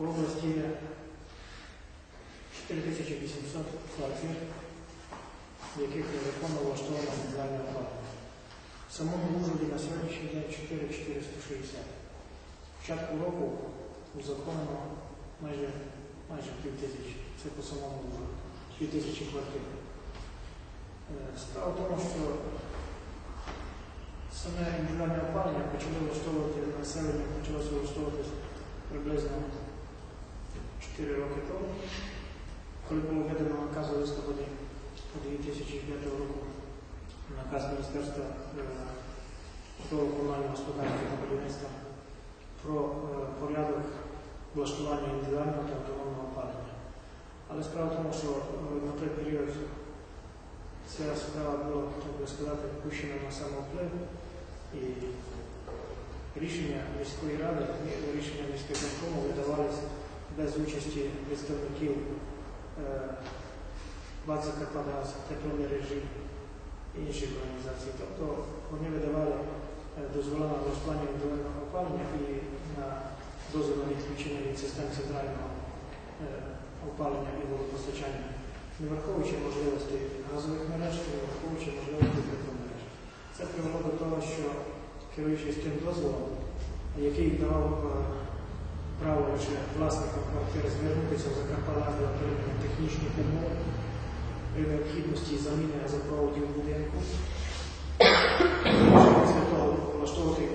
В області є 4800 квартир, в яких незаконно влаштовано індивідуальне опалення. В самому Ужгороді на сьогоднішній день 4460. Початку року узаконено майже, майже пів тисячі. Це по самому Ужгороду. Пів тисячі квартир. Е, Справа в тому, що саме індивідуальне опалення почали влаштовувати населення, почалося влаштовуватись приблизно 4 роки тому, коли було введено наказ у листопаді 2005 року, наказ Міністерства житлово комунального господарства та будівництва про е, порядок влаштування індивідуального та автономного опалення. Але справа в тому, що е, на той період ця справа була, так би сказати, пущена на самовплив і рішення міської ради, рішення міського виконкому видавалися без участі представників ВАД «Закарпатгаз», тепломережі і інших організацій. Тобто вони видавали дозволи на влаштування індивідуального опалення і на дозвіл відключення від систем центрального опалення і водопостачання, не враховуючи можливості газових мереж, не враховуючи можливості тепломереж. Це привело до того, що керуючись тим дозволом, який право лише власникам квартир звернутися в Закарпаття для отримання технічних умов при необхідності заміни газопроводів будинку.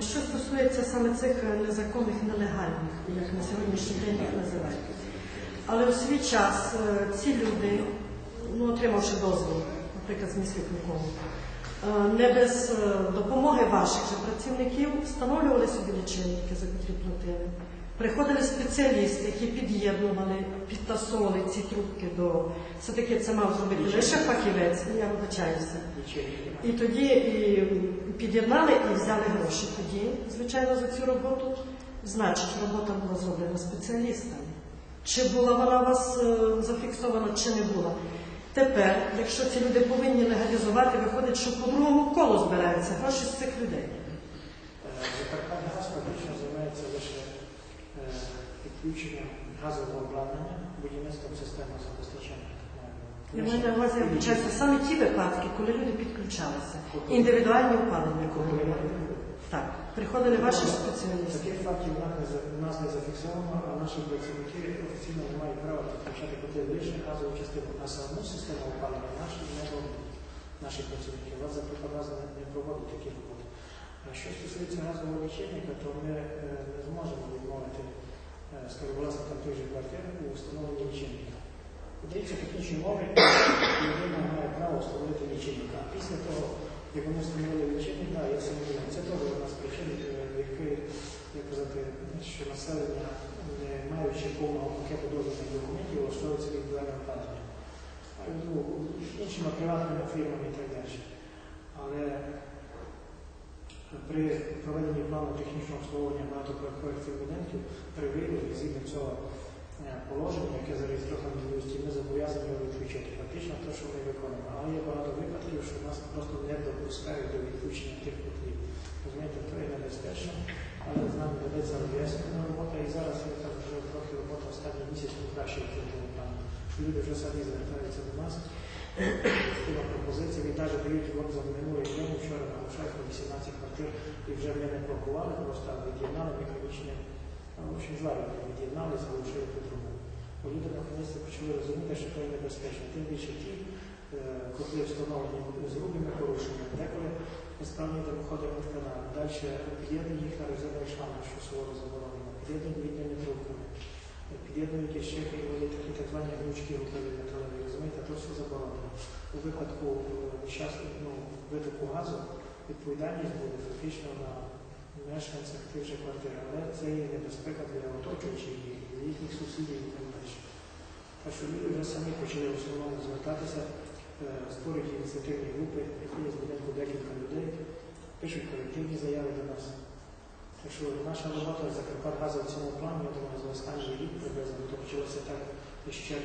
Що стосується саме цих незаконних нелегальних, як на сьогоднішній день їх називають. Але у свій час е, ці люди, ну, отримавши дозвіл, наприклад, з міських виконкому, е, не без е, допомоги ваших же працівників встановлювали собі лічильники, за котрі платили. Приходили спеціалісти, які під'єднували, підтасовували ці трубки до. Все-таки це мав зробити лише фахівець, я вибачаюся. І тоді і під'єднали і взяли гроші. Тоді, звичайно, за цю роботу. Значить, робота була зроблена спеціалістами. Чи була вона у вас е, зафіксована, чи не була. Тепер, якщо ці люди повинні легалізувати, виходить, що по другому колу збираються гроші з цих людей. Закарпаття газ фактично займається лише е, підключенням газового обладнання, будівництвом системи забезпечення. В мене на увазі вбачаються саме ті випадки, коли люди підключалися. Індивідуальні опалення, коли. Так, приходили ваші спеціалісти. Таких фактів в нас не зафіксовано, а наші працівники офіційно не мають права підключати лише газову частину. На саму систему опалення наші не роблять. Наші працівники. Вас запропонували не, не проводить такі роботи. А що стосується газового лічильника, то ми е, не зможемо відмовити е, скажімо, власникам тих же квартир у встановленні лічильника. Подаються технічні умови, людина має право встановити лічильник. А після того, як вони встановили лічильник, да, я самовільно. Це теж одна з причин, е, які, як казати, що населення, не маючи повного пакету дозвільних документів, влаштовується індивідуальне опалення. Ну, іншими приватними фірмами і так далі. Але при проведенні плану технічного обслуговування цих будинків при виявленні згідно цього е, положення, яке зареєстровано в міністі, ми зобов'язані його відключити. Фактично те, що ми виконуємо. Але є багато випадків, що нас просто не допускають до відключення тих котлів. Розумієте, то є небезпечно, але з нами ведеться роз'яснена робота, і зараз я так вже трохи робота останній місяць покращує в цьому плані. Люди вже самі звертаються до нас з тими пропозиціями, і навіть дають от за минулий день, вчора на 18 квартир, і вже не блокували, просто від'єднали механічні, в общем, зварювали, від'єднали, залишили під трубу. Бо люди наконець почали розуміти, що це небезпечно. Тим більше ті, е, котли встановлені з грубими порушеннями, деколи несправні димоходи над каналом. Далі під'єднують їх на резервний шланг, що суворо заборонено, під'єднують відними трубками, під'єднують ще і такі так звані гнучки рухливі металеві, розумієте, то все заборонено. У випадку е, ну, витоку газу відповідальність буде фактично на мешканцях тих же квартир, але це є небезпека для оточуючих їх, для їхніх сусідів і так далі. Так що люди вже самі почали в основному звертатися, е, створюють ініціативні групи, які є з будинку декілька людей, пишуть колективні заяви до нас. Так що наша робота Закарпатгазу в цьому плані, я думаю, за останній рік приблизно, то почалося так з червня